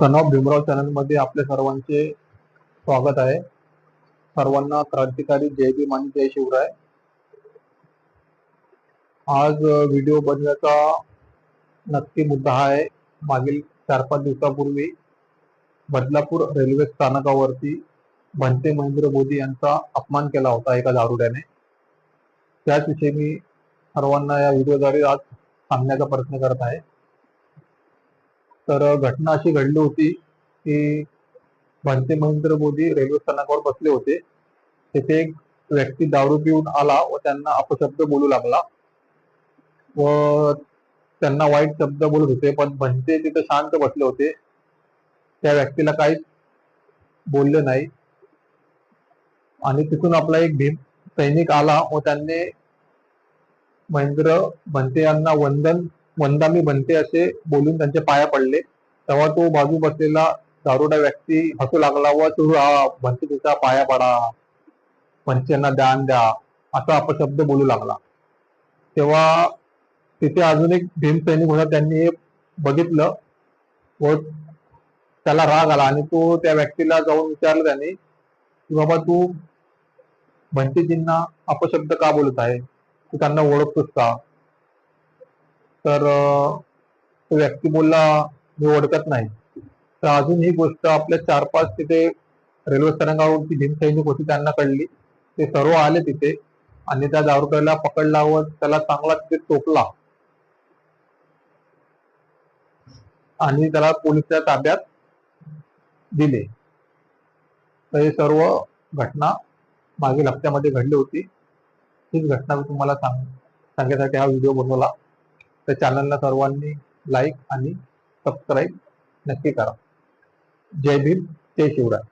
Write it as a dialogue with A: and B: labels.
A: Son of Bhimrao चॅनलमध्ये आपल्या सर्वांचे स्वागत आहे. सर्वांना क्रांतिकारी जय भीम आणि जय शिवराय. आज व्हिडिओ बनण्याचा नक्की मुद्दा हा आहे. मागील चार पाच दिवसापूर्वी बदलापूर रेल्वे स्थानकावरती भंते महेंद्र मोदी यांचा अपमान केला होता एका दारुड्याने. त्याच विषयी मी सर्वांना या व्हिडिओद्वारे आज सांगण्याचा प्रयत्न करत आहे. तर घटना अशी घडली होती की भंते महेंद्र मोदी रेल्वे स्थानकावर बसले होते. तिथे एक व्यक्ती दारू पिऊन आला व त्यांना अपशब्द बोलू लागला. व त्यांना वाईट शब्द बोलत होते पण भंते तिथे शांत बसले होते. त्या व्यक्तीला काहीच बोलले नाही. आणि तिथून आपला एक भीम सैनिक आला व त्यांनी महेंद्र भंते यांना वंदन वंदामी बनते असे बोलून त्यांच्या पाया पडले. तेव्हा तो बाजू बसलेला दारुडा व्यक्ती हसू लागला व तो म्हणते भंते तिचा पाया पडा. पंचांना दान द्या. असा अपशब्द बोलू लागला. तेव्हा तिथे अजून एक भीम सैनिक होता त्यांनी हे बघितलं व त्याला राग आला आणि तो त्या व्यक्तीला जाऊन विचारलं त्यांनी की बाबा तू भंतेजींना अपशब्द का बोलत आहे? तू त्यांना ओळखतोस का? तर व्यक्तिमूलला तो व्यक्ती बोलला ओळखत नाही. तर अजून ही गोष्ट आपल्या चार पाच तिथे रेल्वे स्थानकावरती भीम सैनिक होती त्यांना कळली. ते सर्व आले तिथे. आणि त्या दारुड्याला पकडला व त्याला चांगला तिथे टोकला. आणि त्याला पोलिसच्या ताब्यात दिले. तर हे सर्व घटना मागील हप्त्यामध्ये घडली होती. हीच घटना मी तुम्हाला सांग सांगण्यासाठी हा व्हिडिओ बनवला. तर चॅनलला सर्वांनी लाईक आणि सबस्क्राईब नक्की करा. जय भीम जय शिवराय.